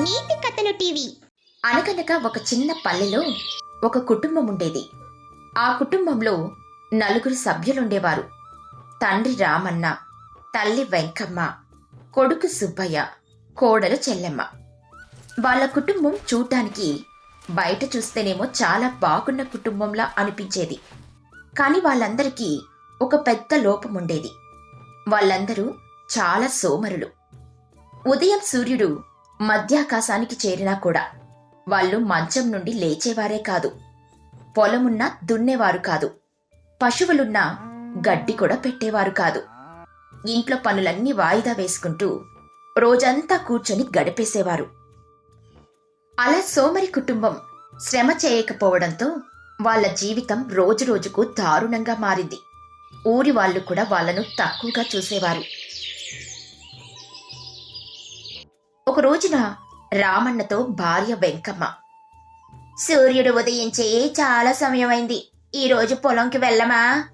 నీతి కథలు టీవీ. అనగనగా ఒక చిన్న పల్లెలో ఒక కుటుంబం ఉండేది. ఆ కుటుంబంలో నలుగురు సభ్యులుండేవారు. తండ్రి రామన్న తల్లి వెంకమ్మ కొడుకు సుబ్బయ్య కోడలు చెల్లెమ్మ. వాళ్ళ కుటుంబం చూడటానికి బయట చూస్తేనేమో చాలా బాగున్న కుటుంబంలా అనిపించేది. కానీ వాళ్ళందరికీ ఒక పెద్ద లోపం ఉండేది. వాళ్ళందరూ చాలా సోమరులు. ఉదయం సూర్యుడు మధ్యాకాశానికి చేరినా కూడా వాళ్ళు మంచం నుండి లేచేవారే కాదు. పొలమున్నా దున్నేవారు కాదు. పశువులున్నా గడ్డి కూడా పెట్టేవారు కాదు. ఇంట్లో పనులన్నీ వాయిదా వేసుకుంటూ రోజంతా కూర్చొని గడిపేసేవారు. అలా సోమరి కుటుంబం శ్రమ చేయకపోవడంతో వాళ్ళ జీవితం రోజురోజుకు దారుణంగా మారింది. ఊరి వాళ్ళు కూడా వాళ్ళను తక్కువగా చూసేవారు. ఒక రోజున రామన్నతో భార్య వెంకమ్మ. సూర్యుడు ఉదయించే చాలా సమయమైంది. ఈ రోజు పొలంకి వెళ్ళమా?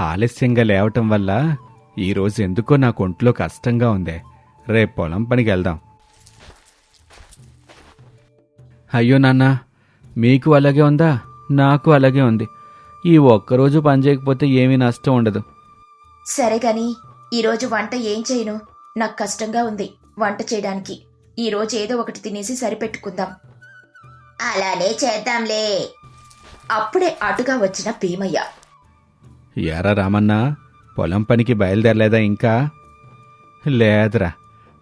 ఆలస్యంగా లేవటం వల్ల ఈరోజు ఎందుకో నాకు ఒంట్లో కష్టంగా ఉందే. రేపు పొలం పనికి వెళ్దాం. అయ్యో నాన్న మీకు అలాగే ఉందా? నాకు అలాగే ఉంది. ఈ ఒక్కరోజు పని చేయకపోతే ఏమీ నష్టం ఉండదు. సరే గాని ఈరోజు వంట ఏం చేయను? నాకు కష్టంగా ఉంది. వంట చేయడానికి. ఈరోజు ఏదో ఒకటి తినేసి సరిపెట్టుకుందాం. అలానే చేద్దాంలే. అప్పుడే అటుగా వచ్చిన భీమయ్య. ఎరా రామన్న పొలం పనికి బయలుదేరలేదా ఇంకా? లేదురా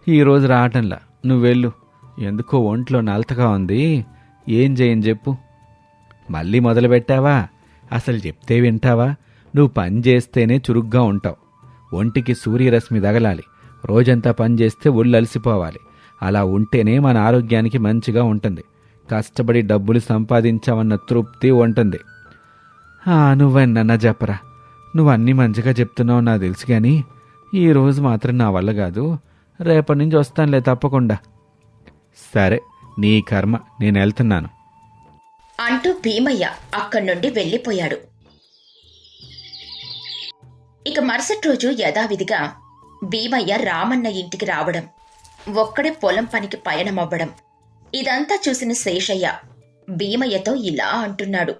ఈరోజు రావటంలా. నువ్వెళ్ళు ఎందుకో ఒంట్లో నలతగా ఉంది. ఏం చేయని చెప్పు. మళ్ళీ మొదలు పెట్టావా? అసలు చెప్తే వింటావా? నువ్వు పని చేస్తేనే చురుగ్గా ఉంటావు. ఒంటికి సూర్యరశ్మి తగలాలి. రోజంతా పని చేస్తే ఒళ్ళు అలసిపోవాలి. అలా ఉంటేనే మన ఆరోగ్యానికి మంచిగా ఉంటుంది. కష్టపడి డబ్బులు సంపాదించామన్న తృప్తి ఉంటుంది. ఆ, నా చెప్పరా నువ్వు అన్నీ మంచిగా చెప్తున్నావు నాకు తెలుసు కానీ ఈరోజు మాత్రం నా వల్ల కాదు. రేపటి నుంచి వస్తానులే తప్పకుండా. సరే నీ కర్మ నేను వెళ్తున్నాను. అంటూ భీమయ్య అక్కడి నుండి వెళ్ళిపోయాడు. ఇక మరుసటి రోజు యథావిధిగా భీమయ్య రామన్న ఇంటికి రావడం ఒక్కడే పొలం పనికి పయనమవ్వడం ఇదంతా చూసిన శేషయ్య భీమయ్యతో ఇలా అంటున్నాడు.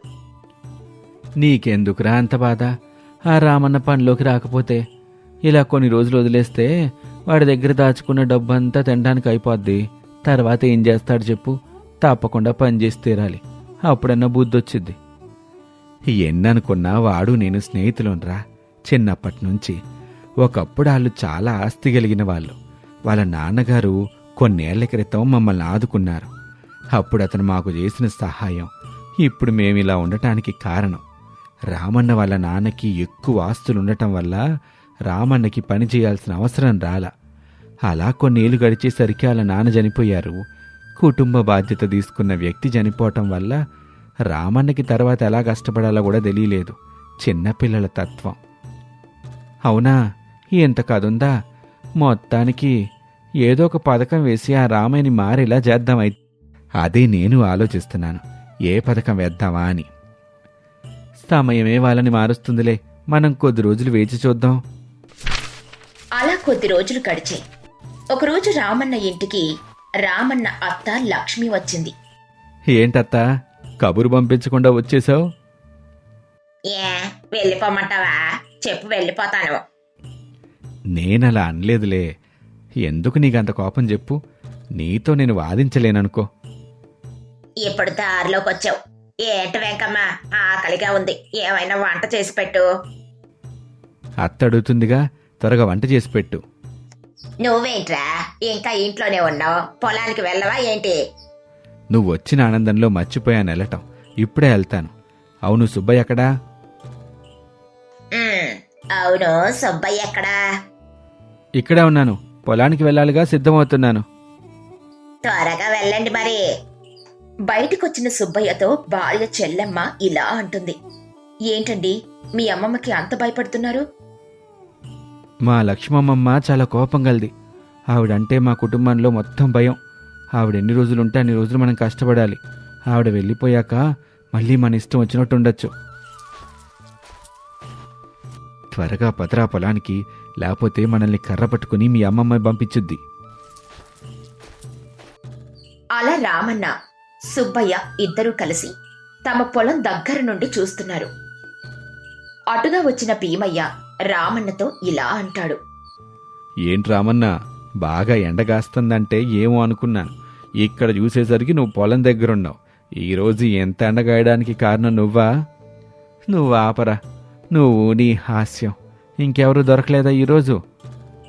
నీకెందుకురా అంత బాధ? ఆ రామన్న పనిలోకి రాకపోతే ఇలా కొన్ని రోజులు వదిలేస్తే వాడి దగ్గర దాచుకున్న డబ్బంతా తినడానికి అయిపోద్ది. తర్వాత ఏం చేస్తాడు చెప్పు. తప్పకుండా పనిచేసి తీరాలి. అప్పుడన్నా బుద్ధి వచ్చింది ఎన్ననుకున్నా వాడు నేను స్నేహితులునరా. చిన్నప్పటి నుంచి ఒకప్పుడు వాళ్ళు చాలా ఆస్తి కలిగిన వాళ్ళు. వాళ్ళ నాన్నగారు కొన్నేళ్ళ క్రితం మమ్మల్ని ఆదుకున్నారు. అప్పుడు అతను మాకు చేసిన సహాయం ఇప్పుడు మేము ఇలా ఉండటానికి కారణం. రామన్న వాళ్ళ నాన్నకి ఎక్కువ ఆస్తులు ఉండటం వల్ల రామన్నకి పని చేయాల్సిన అవసరం రాలా. అలా కొన్నేళ్ళు గడిచేసరికి వాళ్ళ నాన్న చనిపోయారు. కుటుంబ బాధ్యత తీసుకున్న వ్యక్తి చనిపోవటం వల్ల రామన్నకి తర్వాత ఎలా కష్టపడాలో కూడా తెలియలేదు. చిన్నపిల్లల తత్వం. అవునా? ఎంత కదుందా? మొత్తానికి ఏదో ఒక పథకం వేసి ఆ రామయ్యని మారేలా చేద్దామై. అదే నేను ఆలోచిస్తున్నాను. ఏ పథకం వేద్దామా అని. సమయమే వాళ్ళని మారుస్తుందిలే. మనం కొద్ది రోజులు వేచి చూద్దాం. అలా కొద్ది రోజులు గడిచాయి. ఒకరోజు రామన్న ఇంటికి రామన్న అత్త లక్ష్మి వచ్చింది. ఏంటత్తా? కబురు పంపించకుండా వచ్చేసావు ఏ వెళ్ళిపోమంటావా? చెప్పు వెళ్ళిపోతాను నేనలా అనలేదులే. ఎందుకు నీకంత కోపం చెప్పు? నీతో నేను వాదించలేననుకో. ఇప్పుడు దారిలోకి వచ్చావు ఏంటి వెంకమ్మ ఆకలిగా ఉంది. ఏమైనా వంట చేసి పెట్టు. అత్త అడుగుతుందిగా త్వరగా వంట చేసి పెట్టు. నువ్వేంట్రా? ఇంకా ఇంట్లోనే ఉన్నావు. పొలానికి వెళ్ళవా ఏంటి? నువ్వు వచ్చిన ఆనందంలో మర్చిపోయాను వెళ్ళటం ఇప్పుడే వెళ్తాను. అవును సుబ్బయ్య ఎక్కడా? ఉమ్, అవును సుబ్బయ్య ఎక్కడా? ఇక్కడే ఉన్నాను. పొలానికి వెళ్ళాలిగా సిద్ధమవుతున్నాను. త్వరగా వెళ్ళండి మరి. బయటికొచ్చిన సుబ్బయ్యతో భార్య చెల్లెమ్మ ఇలా అంటుంది. ఏంటండి మీ అమ్మమ్మకి అంత భయపడుతున్నారు? మా లక్ష్మమ్మమ్మ చాలా కోపం గలది. ఆవిడంటే మా కుటుంబంలో మొత్తం భయం. ఆవిడ ఎన్ని రోజులు ఉంటే అన్ని రోజులు మనం కష్టపడాలి. ఆవిడ వెళ్ళిపోయాక మళ్ళీ మన ఇష్టం వచ్చినట్టు ఉండొచ్చు. త్వరగా పదరా పొలానికి లేకపోతే మనల్ని కర్ర పట్టుకుని మీ అమ్మమ్మ పంపించుద్ది. అలా రామన్న సుబ్బయ్య ఇద్దరూ కలిసి తమ పొలం దగ్గర నుండి చూస్తున్నారు. అటుగా వచ్చిన భీమయ్య రామన్నతో ఇలా అంటాడు. ఏంటి రామన్న బాగా ఎండగాస్తుందంటే ఏమో అనుకున్నాను ఇక్కడ చూసేసరికి నువ్వు పొలం దగ్గరున్నావు. ఈరోజు ఎంత ఎండగాయడానికి కారణం నువ్వా? నువ్వు ఆపరా. నువ్వు నీ హాస్యం. ఇంకెవరు దొరకలేదా ఈరోజు?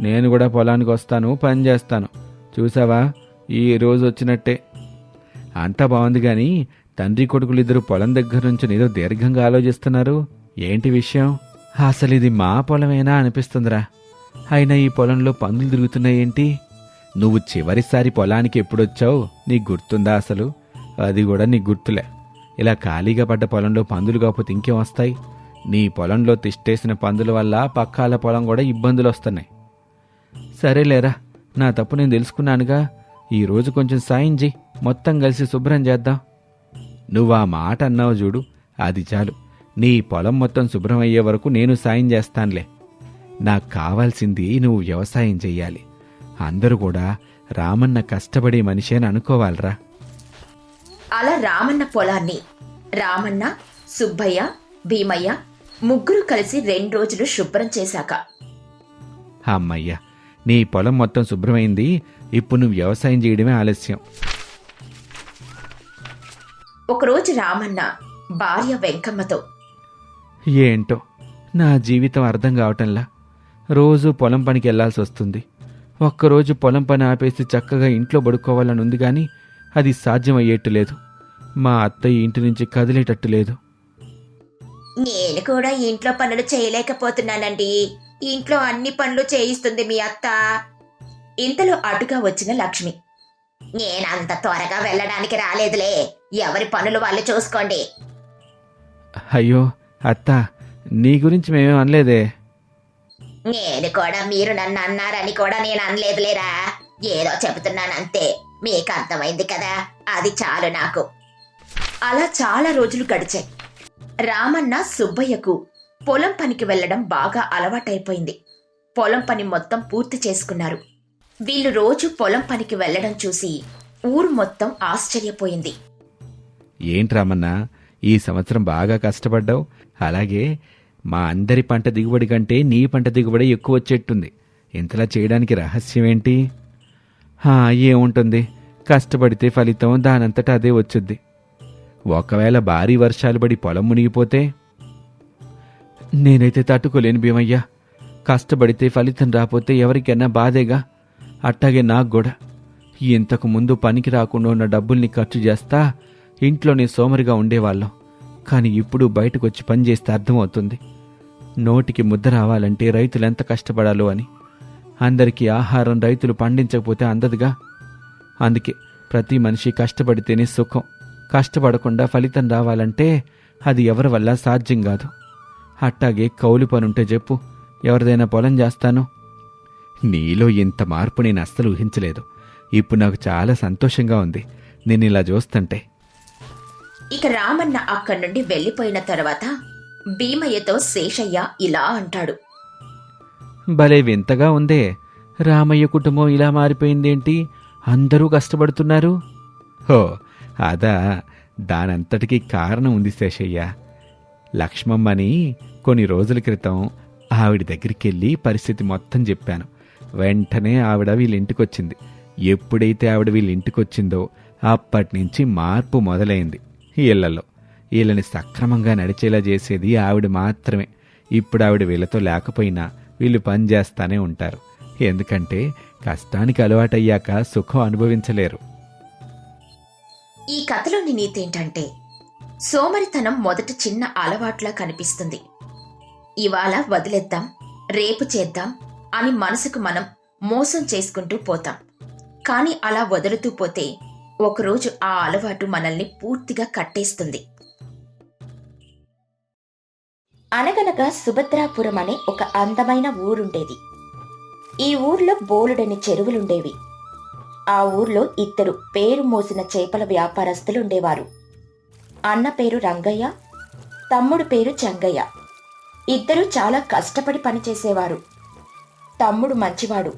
నేను కూడా పొలానికి వస్తాను పని చేస్తాను. చూసావా? ఈ రోజు వచ్చినట్టే. అంతా బాగుంది కానీ తండ్రి కొడుకులు ఇద్దరు పొలం దగ్గర నుంచి ఏదో దీర్ఘంగా ఆలోచిస్తున్నారు. ఏంటి విషయం? అసలు ఇది మా పొలమేనా అనిపిస్తుందిరా. అయినా ఈ పొలంలో పందులు తిరుగుతున్నాయేంటి నువ్వు చివరిసారి పొలానికి ఎప్పుడొచ్చావు? నీకు గుర్తుందా అసలు? అది కూడా నీకు గుర్తులే. ఇలా ఖాళీగా పడ్డ పొలంలో పందులు కాకపోతే ఇంకేం వస్తాయి? నీ పొలంలో తిష్టేసిన పందుల వల్ల పక్కాల పొలం కూడా ఇబ్బందులు వస్తున్నాయి సరేలేరా నా తప్పు నేను తెలుసుకున్నానుగా. ఈరోజు కొంచెం సాయం చేయి మొత్తం కలిసి శుభ్రం చేద్దాం. నువ్వు ఆ మాట అన్నావు చూడు అది చాలు. నీ పొలం మొత్తం శుభ్రం అయ్యే వరకు నేను సాయం చేస్తానులే. నాకు కావాల్సింది నువ్వు వ్యవసాయం చెయ్యాలి. అందరూ కూడా రామన్న కష్టపడే మనిషి అని అనుకోవాలరా. అలా రామన్న పొలాన్ని రామన్న సుబ్బయ్య భీమయ్య ముగ్గురు కలిసి రెండు రోజులు శుభ్రం చేశాక. అమ్మయ్య నీ పొలం మొత్తం శుభ్రమైంది ఇప్పుడు నువ్వు వ్యవసాయం చేయడమే ఆలస్యం. ఒకరోజు రామన్న భార్య వెంకమ్మతో ఏంటో నా జీవితం అర్థం కావటంలా. రోజు పొలం పనికి వెళ్ళాల్సి వస్తుంది. ఒక్కరోజు పొలం పని ఆపేసి చక్కగా ఇంట్లో పడుకోవాలని ఉంది కానీ అది సాధ్యమయ్యేట్టు లేదు. మా అత్తయ్య ఇంటి నుంచి కదిలేటట్టు లేదు. నేను కూడా ఇంట్లో పనులు చేయలేకపోతున్నానండి. ఇంట్లో అన్ని పనులు చేయిస్తుంది మీ అత్త. ఇంతలో అటుగా వచ్చిన లక్ష్మి. నేనంత త్వరగా వెళ్ళడానికి రాలేదులే. ఎవరి పనులు వాళ్ళు చూసుకోండి. అయ్యో అత్త నీ గురించి మేమేం అనలేదే. నేను కూడా మీరు నన్ను అన్నారని కూడా నేను అనలేదులేరా? ఏదో చెబుతున్నానంతే. మీకు అర్థమైంది కదా? అది చాలు నాకు. అలా చాలా రోజులు గడిచాయి. రామన్న సుబ్బయ్యకు పొలం పనికి వెళ్ళడం బాగా అలవాటైపోయింది. పొలం పని మొత్తం పూర్తి చేసుకున్నారు. వీళ్ళు రోజు పొలం పనికి వెళ్ళడం చూసి ఊరు మొత్తం ఆశ్చర్యపోయింది. ఏంటి రామన్నా ఈ సంవత్సరం బాగా కష్టపడ్డావు? అలాగే మా అందరి పంట దిగుబడి కంటే నీ పంట దిగుబడి ఎక్కువ వచ్చేట్టుంది. ఇంతలా చేయడానికి రహస్యం ఏంటి ఏముంటుంది? కష్టపడితే ఫలితం దానంతటా అదే వచ్చుద్ది. ఒకవేళ భారీ వర్షాలు పడి పొలం మునిగిపోతే? నేనైతే తట్టుకోలేను భీమయ్యా. కష్టపడితే ఫలితం రాపోతే ఎవరికైనా బాధేగా? అట్టాగే నాకు కూడా. ఇంతకు ముందు పనికి రాకుండా ఉన్న డబ్బుల్ని ఖర్చు చేస్తా ఇంట్లోనే సోమరిగా ఉండేవాళ్ళం. కానీ ఇప్పుడు బయటకు వచ్చి పని చేస్తే అర్థమవుతుంది. నోటికి ముద్ద రావాలంటే రైతులు ఎంత కష్టపడాలో అని. అందరికీ ఆహారం రైతులు పండించకపోతే అందదుగా? అందుకే ప్రతి మనిషి కష్టపడితేనే సుఖం. కష్టపడకుండా ఫలితం రావాలంటే అది ఎవరి వల్ల సాధ్యం కాదు. అట్టాగే కౌలు పనుంటే చెప్పు ఎవరిదైనా పొలం చేస్తాను. నీలో ఇంత మార్పు నేను అస్సలు ఊహించలేదు. ఇప్పుడు నాకు చాలా సంతోషంగా ఉంది. నేను ఇలా చూస్తుంటే. ఇక రామన్న అక్కడి నుండి వెళ్ళిపోయిన తర్వాత భీమయ్యతో శేషయ్య ఇలా అంటాడు. భలే వింతగా ఉందే. రామయ్య కుటుంబం ఇలా మారిపోయిందేంటి? అందరూ కష్టపడుతున్నారు. హో అదా దానంతటికీ కారణం ఉంది శేషయ్య. లక్ష్మమ్మని కొన్ని రోజుల క్రితం ఆవిడ దగ్గరికి వెళ్ళి పరిస్థితి మొత్తం చెప్పాను. వెంటనే ఆవిడ వీళ్ళింటికొచ్చింది. ఎప్పుడైతే ఆవిడ వీళ్ళింటికొచ్చిందో అప్పటి నుంచి మార్పు మొదలైంది ఇళ్ళలో. వీళ్ళని సక్రమంగా నడిచేలా చేసేది ఆవిడ మాత్రమే. ఇప్పుడు ఆవిడ వీళ్ళతో లేకపోయినా వీళ్ళు పనిచేస్తానే ఉంటారు. ఎందుకంటే కష్టానికి అలవాటయ్యాక సుఖం అనుభవించలేరు. ఈ కథలోని నీతి ఏంటంటే సోమరితనం మొదట చిన్న అలవాట్లా కనిపిస్తుంది. ఇవాళ వదిలేద్దాం రేపు చేద్దాం అని మనసుకు మనం మోసం చేసుకుంటూ పోతాం. కానీ అలా వదులుతూ పోతే ఒకరోజు ఆ అలవాటు మనల్ని పూర్తిగా కట్టేస్తుంది. అనగనగా సుభద్రాపురం అనే ఒక అందమైన ఊరుండేది. ఈ ఊర్లో బోలుడని చెరువులుండేవి. ఆ ఊర్లో ఇద్దరు పేరు మోసిన చేపల వ్యాపారస్తులు ఉండేవారు. అన్న పేరు రంగయ్య తమ్ముడు పేరు చంగయ్య. ఇద్దరు చాలా కష్టపడి పనిచేసేవారు. తమ్ముడు మంచివాడు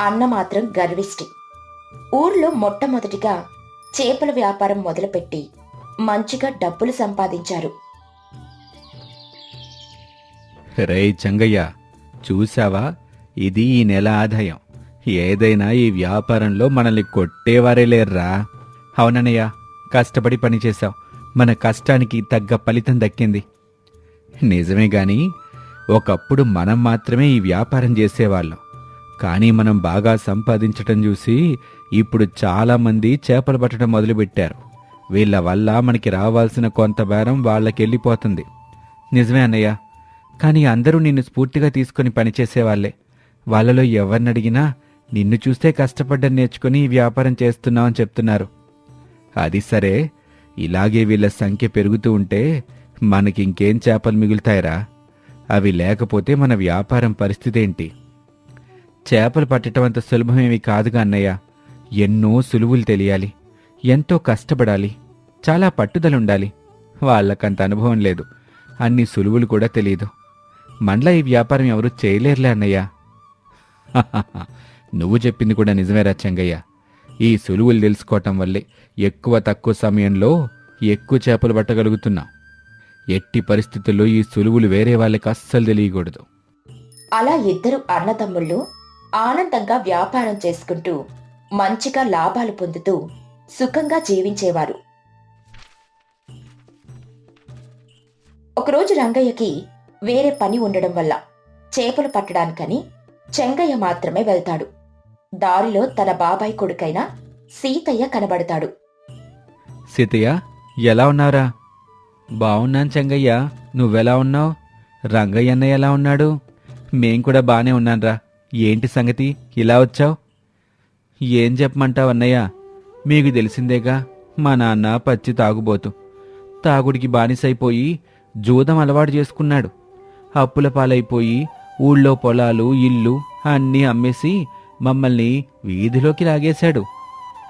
అన్న మాత్రం గర్విష్టి. ఊర్లో మొట్టమొదటిగా చేపల వ్యాపారం మొదలుపెట్టి మంచిగా డబ్బులు సంపాదించారు. రే చంగయ్య చూసావా ఇది ఈ నెల ఆదాయం. ఏదైనా ఈ వ్యాపారంలో మనల్ని కొట్టేవారే లేర్రా. అవునన్నయ్య కష్టపడి పనిచేశాం మన కష్టానికి తగ్గ ఫలితం దక్కింది. నిజమే గాని ఒకప్పుడు మనం మాత్రమే ఈ వ్యాపారం చేసేవాళ్ళం. కానీ మనం బాగా సంపాదించటం చూసి ఇప్పుడు చాలామంది చేపలు పట్టడం మొదలుపెట్టారు. వీళ్ళ వల్ల మనకి రావాల్సిన కొంత బేరం వాళ్ళకెళ్ళిపోతుంది. నిజమే అన్నయ్య. కానీ అందరూ నిన్ను స్ఫూర్తిగా తీసుకొని పనిచేసేవాళ్ళే వాళ్ళలో ఎవరిని అడిగినా నిన్ను చూస్తే కష్టపడ్డం నేర్చుకుని ఈ వ్యాపారం చేస్తున్నావని చెప్తున్నారు. అది సరే ఇలాగే వీళ్ళ సంఖ్య పెరుగుతూ ఉంటే మనకి ఇంకేం చేపలు మిగులుతాయిరా? అవి లేకపోతే మన వ్యాపారం పరిస్థితి ఏంటి? చేపలు పట్టడం అంత సులభమేమి కాదుగా అన్నయ్య. ఎన్నో సులువులు తెలియాలి. ఎంతో కష్టపడాలి. చాలా పట్టుదలుండాలి. వాళ్ళకంత అనుభవం లేదు. అన్ని సులువులు కూడా తెలియదు మనలా ఈ వ్యాపారం ఎవరూ చేయలేరులే అన్నయ్య. నువ్వు చెప్పింది కూడా నిజమేరా చెంగయ్య. ఈ సులువులు తెలుసుకోవటం వల్లే ఎక్కువ తక్కువ సమయంలో ఎక్కువ చేపలు పట్టగలుగుతున్నాం. ఎట్టి పరిస్థితుల్లో ఈ సులువులు వేరే వాళ్ళకి అస్సలు తెలియకూడదు. అలా ఇద్దరు అన్నదమ్ముళ్ళు ఆనందంగా వ్యాపారం చేసుకుంటూ మంచిగా లాభాలు పొందుతూ సుఖంగా జీవించేవారు. ఒకరోజు రంగయ్యకి వేరే పని ఉండడం వల్ల చేపలు పట్టడానికని చెంగయ్య మాత్రమే వెళ్తాడు. దారిలో తన బాబాయ్ కొడుకైన సీతయ్య కనబడతాడు. సీతయ్య ఎలా ఉన్నావురా? బావున్నాను చెంగయ్య నువ్వెలా ఉన్నావు? రంగయ్య అన్నయ్య ఎలా ఉన్నాడు? మేం కూడా బానే ఉన్నాన్రా. ఏంటి సంగతి? ఇలా వచ్చావు? ఏం చెప్పమంటావు అన్నయ్య? మీకు తెలిసిందేగా మా నాన్న పచ్చి తాగుబోతు. తాగుడికి బానిసైపోయి జూదం అలవాటు చేసుకున్నాడు. అప్పుల పాలైపోయి ఊళ్ళో పొలాలు ఇల్లు అన్నీ అమ్మేసి మమ్మల్ని వీధిలోకి లాగేశాడు.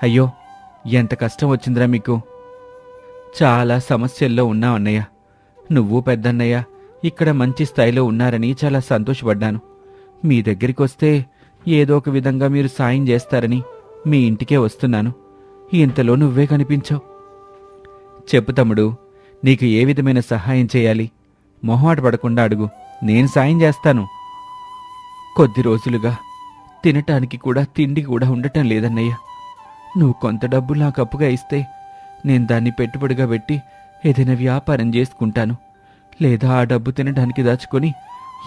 అయ్యో ఎంత కష్టం వచ్చిందిరా మీకు. చాలా సమస్యల్లో ఉన్నా అన్నయ్య. నువ్వు పెద్దన్నయ్య ఇక్కడ మంచి స్థాయిలో ఉన్నారని చాలా సంతోషపడ్డాను. మీ దగ్గరికి వస్తే ఏదో ఒక విధంగా మీరు సాయం చేస్తారని మీ ఇంటికే వస్తున్నాను. ఇంతలో నువ్వే కనిపించావు. చెప్పు తమ్ముడు నీకు ఏ విధమైన సహాయం చేయాలి? మొహమాట పడకుండా అడుగు నేను సాయం చేస్తాను. కొద్ది రోజులుగా తినటానికి కూడా తిండి కూడా ఉండటం లేదన్నయ్య. నువ్వు కొంత డబ్బు నాకు అప్పుగా ఇస్తే నేను దాన్ని పెట్టుబడిగా పెట్టి ఏదైనా వ్యాపారం చేసుకుంటాను. లేదా ఆ డబ్బు తినడానికి దాచుకొని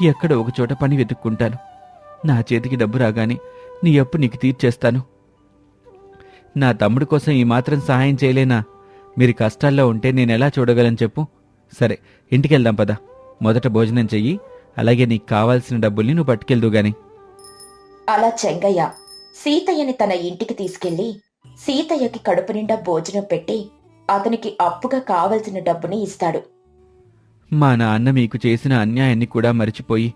ఎక్కడ ఒకచోట పని వెతుక్కుంటాను. నా చేతికి డబ్బు రాగానే నీ అప్పు నీకు తీర్చేస్తాను. నా తమ్ముడి కోసం ఈ మాత్రం సహాయం చేయలేనా? మీరు కష్టాల్లో ఉంటే నేను ఎలా చూడగలను చెప్పు. సరే ఇంటికెళ్దాం పద. మొదట భోజనం చెయ్యి. అలాగే నీకు కావాల్సిన డబ్బుల్ని నువ్వు పట్టుకెళ్దు గానీ. అలా చెంగయ్య సీతయ్యని తన ఇంటికి తీసుకెళ్ళి సీతయ్యకి కడుపు నిండా భోజనం పెట్టి అతనికి అప్పుగా కావలసిన డబ్బుని ఇస్తాడు. మా నాన్న మీకు చేసిన అన్యాయాన్ని కూడా మరిచిపోయి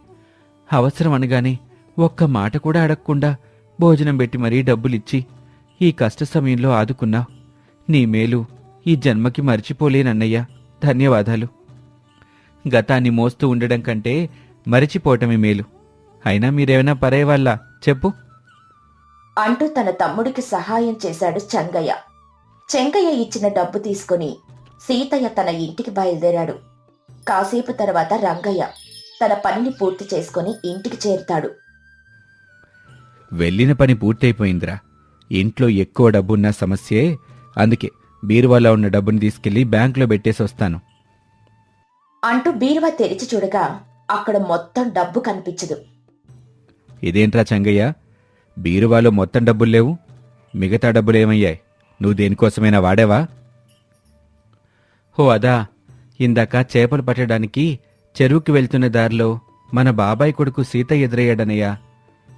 అవసరం అనగానే ఒక్క మాట కూడా అడగకుండా భోజనం పెట్టి మరీ డబ్బులిచ్చి ఈ కష్ట సమయంలో ఆదుకున్నావు నీ మేలు ఈ జన్మకి మరిచిపోలేనన్నయ్యా. ధన్యవాదాలు. గతాన్ని మోస్తూ ఉండడం కంటే మరిచిపోవటమే మేలు. అయినా మీరేమైనా పరేవాళ్ళ చెప్పు. అంటూ తన తమ్ముడికి సహాయం చేశాడు చెంగయ్య. చెంగయ్య ఇచ్చిన డబ్బు తీసుకుని సీతయ్య తన ఇంటికి బయలుదేరాడు. కాసేపు తర్వాత రంగయ్య తన పనిని పూర్తి చేసుకుని ఇంటికి చేరుతాడు. వెళ్ళిన పని పూర్తయిపోయిందిరా. ఇంట్లో ఎక్కువ డబ్బున్న సమస్యే. అందుకే బీరువాలో ఉన్న డబ్బుని తీసుకెళ్ళి బ్యాంకులో పెట్టేసి వస్తాను. అంటూ బీరువా తెరిచి చూడగా అక్కడ మొత్తం డబ్బు కనిపించదు. ఇదేంట్రా చంగయ్య? బీరువాలో మొత్తం డబ్బులు లేవు. మిగతా డబ్బులు ఏమయ్యాయి? నువ్వు దేనికోసమైనా వాడావా? ఓ అదా. ఇందాక చేపలు పట్టడానికి చెరువుకి వెళ్తున్న దారిలో మన బాబాయ్ కొడుకు సీత ఎదురయ్యాడనయ్యా.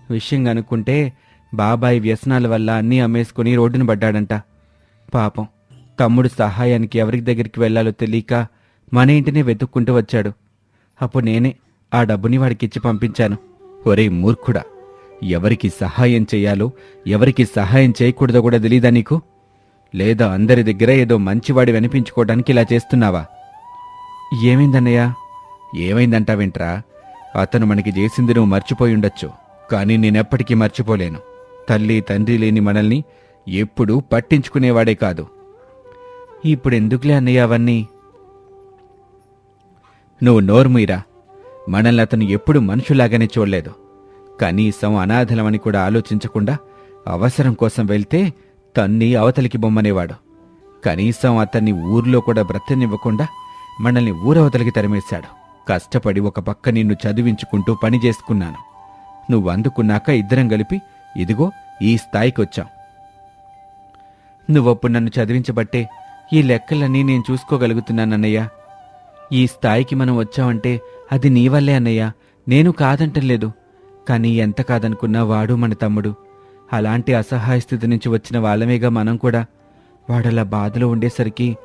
విషయం అనుకుంటే బాబాయ్ వ్యసనాల వల్ల అన్నీ అమ్మేసుకుని రోడ్డున పడ్డాడంట. పాపం తమ్ముడు సహాయానికి ఎవరి దగ్గరికి వెళ్ళాలో తెలియక మన ఇంటినే వెతుక్కుంటూ వచ్చాడు. అప్పుడు నేనే ఆ డబ్బుని వాడికిచ్చి పంపించాను. ఒరే మూర్ఖుడా ఎవరికి సహాయం చేయాలో ఎవరికి సహాయం చేయకూడదో కూడా తెలీదా నీకు? లేదా అందరి దగ్గర ఏదో మంచివాడి వినిపించుకోవడానికి ఇలా చేస్తున్నావా? ఏమైందన్నయ్యా? ఏమైందంటావేంట్రా? అతను మనకి చేసింది నువ్వు మర్చిపోయి ఉండొచ్చు కానీ నేనెప్పటికీ మర్చిపోలేను. తల్లి తండ్రి లేని మనల్ని ఎప్పుడూ పట్టించుకునేవాడే కాదు. ఇప్పుడు ఎందుకులే అన్నయ్య అవన్నీ? నువ్వు నోర్మీరా మనల్ని అతను ఎప్పుడు మనుషులాగానే చూడలేదు. కనీసం అనాథలమని కూడా ఆలోచించకుండా అవసరం కోసం వెళ్తే తన్ని అవతలికి బొమ్మనేవాడు. కనీసం అతన్ని ఊర్లో కూడా బ్రతనివ్వకుండా మనల్ని ఊరవతలికి తరిమేశాడు. కష్టపడి ఒక పక్క నిన్ను చదివించుకుంటూ పని చేసుకున్నాను. నువ్వు అందుకున్నాక ఇద్దరం కలిపి ఇదిగో ఈ స్థాయికి వచ్చాం నువ్వప్పుడు నన్ను చదివించబట్టే ఈ లెక్కలన్నీ నేను చూసుకోగలుగుతున్నానన్నయ్య. ఈ స్థాయికి మనం వచ్చామంటే అది నీ వల్లే అన్నయ్య. నేను కాదంటలేదు. కానీ ఎంత కాదనుకున్నా వాడు మన తమ్ముడు. అలాంటి అసహాయ స్థితి నుంచి వచ్చిన వాళ్ళమేగా మనం కూడా. వాడలా బాధలో ఉండేసరికి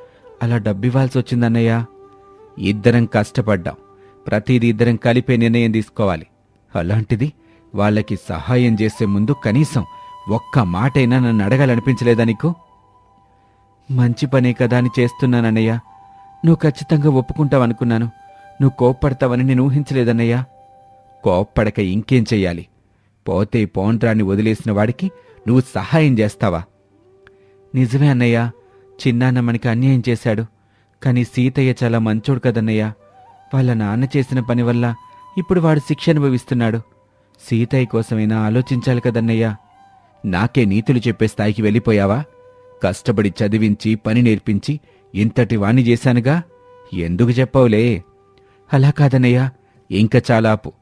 అలా డబ్బివ్వాల్సి వచ్చిందన్నయ్య ఇద్దరం కష్టపడ్డాం. ప్రతిదీ ఇద్దరం కలిపే నిర్ణయం తీసుకోవాలి. అలాంటిది వాళ్ళకి సహాయం చేసే ముందు కనీసం ఒక్క మాటైనా నన్ను అడగాలనిపించలేదా నీకు? మంచి పనే కదా అని చేస్తున్నానన్నయ్య. నువ్వు ఖచ్చితంగా ఒప్పుకుంటావనుకున్నాను. నువ్వు కోప్పడతావని నేను ఊహించలేదన్నయ్యా. కోప్పడక ఇంకేం చెయ్యాలి? పోతే పోండ్రాన్ని వదిలేసిన వాడికి నువ్వు సహాయం చేస్తావా? నిజమే అన్నయ్య చిన్నాన్న మనకి అన్యాయం చేశాడు. కానీ సీతయ్య చాలా మంచోడు కదన్నయ్య. వాళ్ళ నాన్న చేసిన పని వల్ల ఇప్పుడు వాడు శిక్ష అనుభవిస్తున్నాడు. సీతయ్య కోసమైనా ఆలోచించాలి కదన్నయ్యా. నాకే నీతులు చెప్పే స్థాయికి వెళ్ళిపోయావా? కష్టపడి చదివించి పని నేర్పించి ఇంతటి వాణ్ణి చేశానుగా? ఎందుకు చెప్పవులే? అలా కాదన్నయ్యా ఇంక చాలాపు.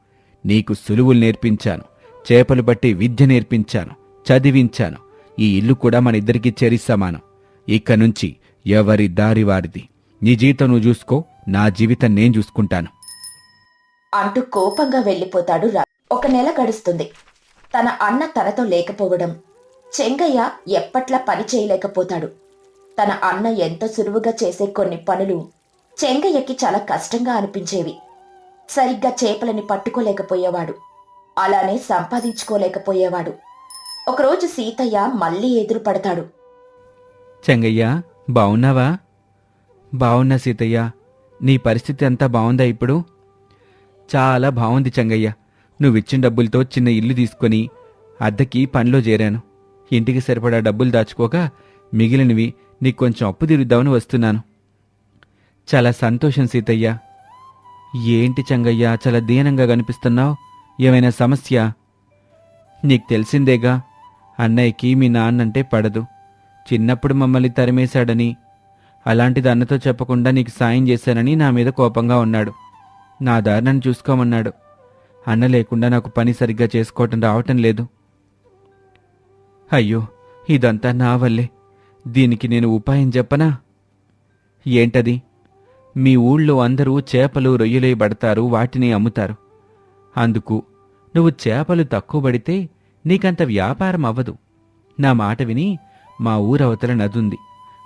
నీకు సులువులు నేర్పించాను చేపలు బట్టి విద్య నేర్పించాను చదివించాను. ఈ ఇల్లు కూడా మన ఇద్దరికీ చేరి సమానం ఇక నుంచి ఎవరి దారి వారిది? నీ జీవితం నువ్వు చూసుకో నా జీవితం నేను చూసుకుంటాను. అంటూ కోపంగా వెళ్ళిపోతాడు ఒక నెల గడుస్తుంది. తన అన్న తనతో లేకపోవడం. చెంగయ్య ఎప్పట్లా పని చేయలేకపోతాడు. తన అన్న ఎంత సులువుగా చేసే కొన్ని పనులు చెంగయ్యకి చాలా కష్టంగా అనిపించేవి. సరిగ్గా చేపలని పట్టుకోలేకపోయేవాడు. అలానే సంపాదించుకోలేకపోయేవాడు. ఒకరోజు సీతయ్య మళ్ళీ ఎదురు పడతాడు. చెంగయ్య బావున్నావా? బావున్నా సీతయ్య. నీ పరిస్థితి అంతా బావుందా ఇప్పుడు? చాలా బావుంది చెంగయ్య. నువ్విచ్చిన డబ్బులతో చిన్న ఇల్లు తీసుకొని అద్దెకి పనిలో చేరాను. ఇంటికి సరిపడా డబ్బులు దాచుకోక మిగిలినవి నీకు కొంచెం అప్పు తీరుద్దామని వస్తున్నాను. చాలా సంతోషం సీతయ్య. ఏంటి చంగయ్య చాలా దీనంగా కనిపిస్తున్నావు? ఏమైనా సమస్య? నీకు తెలిసిందేగా అన్నయ్యకి మీ నాన్నంటే పడదు. చిన్నప్పుడు మమ్మల్ని తరిమేశాడని అలాంటిది అన్నతో చెప్పకుండా నీకు సాయం చేశానని నా మీద కోపంగా ఉన్నాడు. నా దారి చూసుకోమన్నాడు. అన్న లేకుండా నాకు పని సరిగ్గా చేసుకోవటం రావటం లేదు. అయ్యో ఇదంతా నా వల్లే. దీనికి నేను ఉపాయం చెప్పనా? ఏంటది? మీ ఊళ్ళో అందరూ చేపలు రొయ్యలే పడతారు వాటిని అమ్ముతారు. అందుకు నువ్వు చేపలు తక్కువ పడితే నీకంత వ్యాపారం అవ్వదు. నా మాట విని మా ఊరవతల నదుంది.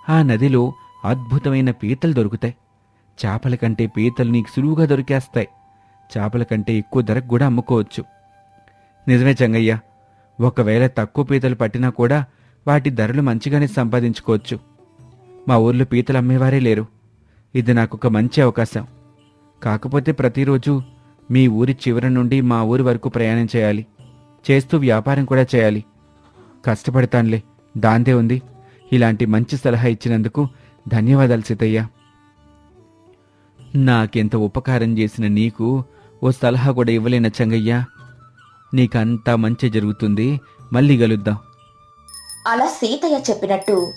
ఆ నదిలో అద్భుతమైన పీతలు దొరుకుతాయి. చేపల కంటే పీతలు నీకు సులువుగా దొరికేస్తాయి. చేపల కంటే ఎక్కువ ధరకు కూడా అమ్ముకోవచ్చు. నిజమే చంగయ్య. ఒకవేళ తక్కువ పీతలు పట్టినా కూడా వాటి ధరలు మంచిగానే సంపాదించుకోవచ్చు. మా ఊర్లో పీతలు అమ్మేవారే లేరు. ఇది నాకు ఒక మంచి అవకాశం. కాకపోతే ప్రతిరోజు మీ ఊరి చివరి నుండి మా ఊరి వరకు ప్రయాణం చేయాలి. చేస్తూ వ్యాపారం కూడా చేయాలి. కష్టపడతానులే దాందే ఉంది. ఇలాంటి మంచి సలహా ఇచ్చినందుకు ధన్యవాదాలు సీతయ్య. నాకెంత ఉపకారం చేసిన నీకు ఓ సలహా కూడా ఇవ్వలేన చంగయ్య. నీకంతా మంచి జరుగుతుంది. మళ్ళీ కలుద్దాం. అలా సీతయ్య చెప్పినట్టు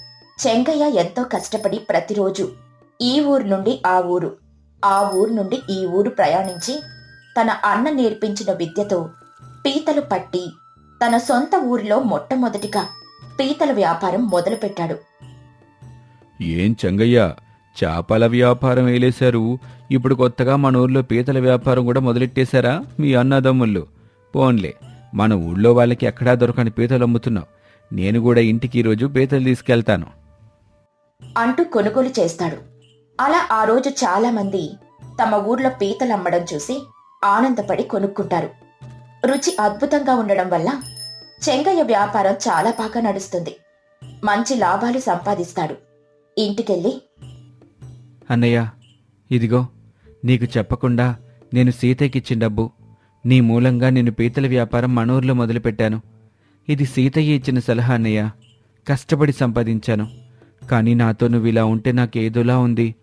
చెంగయ్య ఎంతో కష్టపడి ప్రతిరోజు ఈ ఊరు నుండి ఆ ఊరు ఆ ఊరు నుండి ఈ ఊరు ప్రయాణించి తన అన్న నేర్పించిన విద్యతో పీతలు పట్టి తన సొంత ఊరిలో మొట్టమొదటిగా పీతల వ్యాపారం మొదలుపెట్టాడు. ఏం చంగయ్య చేపల వ్యాపారం వేలేశారు ఇప్పుడు కొత్తగా మన ఊర్లో పీతల వ్యాపారం కూడా మొదలెట్టేశారా మీ అన్నదమ్ముళ్ళు? పోన్లే మన ఊళ్ళో వాళ్ళకి ఎక్కడా దొరకని పీతలు అమ్ముతున్నావు. నేను కూడా ఇంటికి ఈరోజు పీతలు తీసుకెళ్తాను. అంటూ కొనుగోలు చేస్తాడు. అలా ఆ రోజు చాలామంది తమ ఊర్లో పీతలు అమ్మడం చూసి ఆనందపడి కొనుక్కుంటారు. రుచి అద్భుతంగా ఉండడం వల్ల చెంగయ్య వ్యాపారం చాలా బాగా నడుస్తుంది. మంచి లాభాలు సంపాదిస్తాడు. ఇంటికెళ్ళి అన్నయ్య ఇదిగో నీకు చెప్పకుండా నేను సీతయ్యకిచ్చిన డబ్బు. నీ మూలంగా నేను పీతల వ్యాపారం మన ఊర్లో మొదలుపెట్టాను. ఇది సీతయ్య ఇచ్చిన సలహా అన్నయ్య. కష్టపడి సంపాదించాను. కానీ నాతో నువ్వు ఇలా ఉంటే నాకేదోలా ఉంది.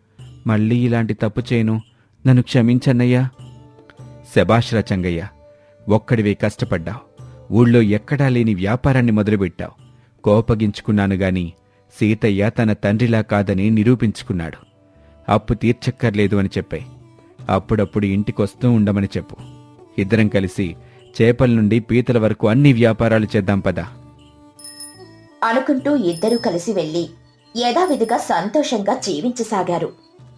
మళ్ళీ ఇలాంటి తప్పు చేయను. నన్ను క్షమించన్నయ్యా. శబాష్ రచంగయ్య ఒక్కడివే కష్టపడ్డావు. ఊళ్ళో ఎక్కడా లేని వ్యాపారాన్ని మొదలుపెట్టావు. కోపగించుకున్నాను గాని సీతయ్య తన తండ్రిలా కాదని నిరూపించుకున్నాడు. అప్పు తీర్చక్కర్లేదు అని చెప్పాయి అప్పుడప్పుడు ఇంటికొస్తూ ఉండమని చెప్పు. ఇద్దరం కలిసి చేపల నుండి పీతల వరకు అన్ని వ్యాపారాలు చేద్దాం పదా. అనుకుంటూ ఇద్దరూ కలిసి వెళ్ళి యథావిధిగా సంతోషంగా జీవించసాగారు.